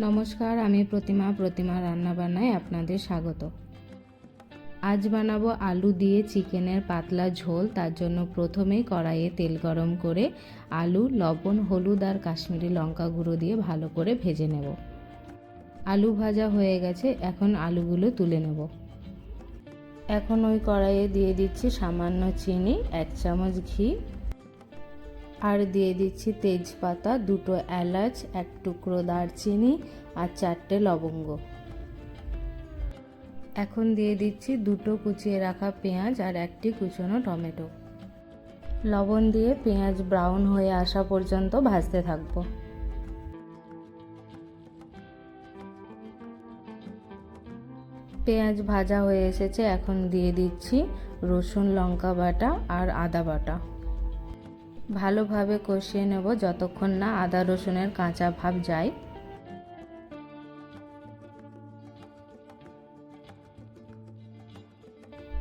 নমস্কার, আমি প্রতিমা প্রতিমা রান্নাবান্নায় আপনাদের স্বাগত। আজ বানাবো আলু দিয়ে চিকেনের পাতলা ঝোল, তার জন্য প্রথমেই কড়াইয়ে তেল গরম করে আলু, লবণ, হলুদ আর কাশ্মীরি লঙ্কা গুঁড়ো দিয়ে ভালো করে ভেজে নেব। আলু ভাজা হয়ে গেছে, এখন আলুগুলো তুলে নেব। এখন ওই কড়াইয়ে দিয়ে দিচ্ছি সামান্য চিনি, এক চামচ ঘি আর দিয়ে দিচ্ছি তেজপাতা, দুটো এলাচ, এক টুকরো দারচিনি আর চারটে লবঙ্গ। এখন দিয়ে দিচ্ছি দুটো কুচিয়ে রাখা পেঁয়াজ আর একটি কুচনো টমেটো। লবণ দিয়ে পেঁয়াজ ব্রাউন হয়ে আসা পর্যন্ত ভাজতে থাকব। পেঁয়াজ ভাজা হয়ে এসেছে, এখন দিয়ে দিচ্ছি রসুন, লঙ্কা বাটা আর আদা বাটা। ভালোভাবে কষিয়ে নেব যতক্ষণ না আদা রসুনের কাঁচা ভাব যায়।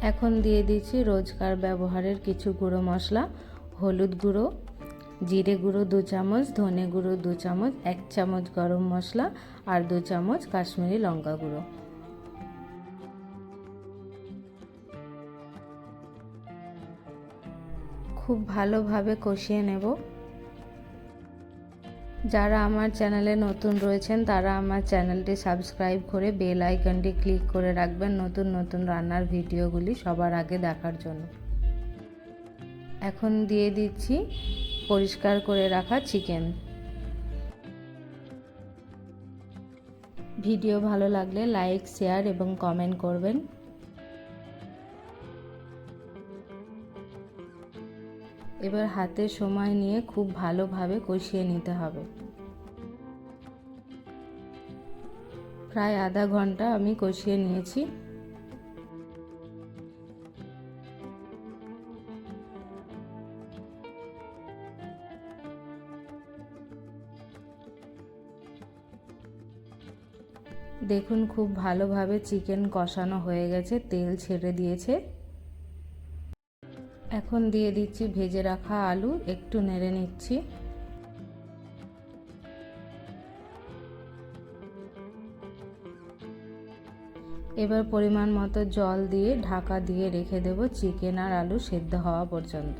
এখন দিয়ে দিচ্ছি রোজকার ব্যবহারের কিছু গুঁড়ো মশলা, হলুদ গুঁড়ো, জিরে গুঁড়ো দু চামচ, ধনে গুঁড়ো দু চামচ, এক চামচ গরম মশলা আর দু চামচ কাশ্মীরি লঙ্কা গুঁড়ো। খুব ভালোভাবে কষিয়ে নেব। যারা আমার চ্যানেলে নতুন রয়েছেন, তারা আমার চ্যানেলটি সাবস্ক্রাইব করে বেল আইকনটি ক্লিক করে রাখবেন নতুন নতুন রান্নার ভিডিওগুলি সবার আগে দেখার জন্য। এখন দিয়ে দিচ্ছি পরিষ্কার করে রাখা চিকেন। ভিডিও ভালো লাগলে লাইক, শেয়ার এবং কমেন্ট করবেন। এবার হাতে সময় নিয়ে খুব ভালোভাবে কষিয়ে নিতে হবে। প্রায় আধা ঘণ্টা আমি কষিয়ে নিয়েছি। দেখুন, খুব ভালোভাবে চিকেন কষানো হয়ে গেছে, তেল ছেড়ে দিয়েছে। এখন দিয়ে দিচ্ছি ভেজে রাখা আলু, একটু নেড়ে নিচ্ছি। এবার পরিমাণ মতো জল দিয়ে ঢাকা দিয়ে রেখে দেব চিকেন আর আলু সেদ্ধ হওয়া পর্যন্ত।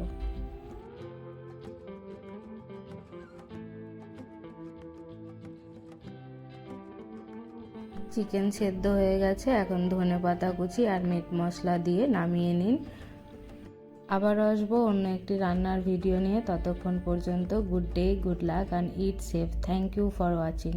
চিকেন সেদ্ধ হয়ে গেছে, এখন ধনে পাতা কুচি আর মিট মশলা দিয়ে নামিয়ে নিন। আবার আসব অন্য একটি রান্নার ভিডিও নিয়ে। ততক্ষণ পর্যন্ত good day good luck and eat safe thank you for watching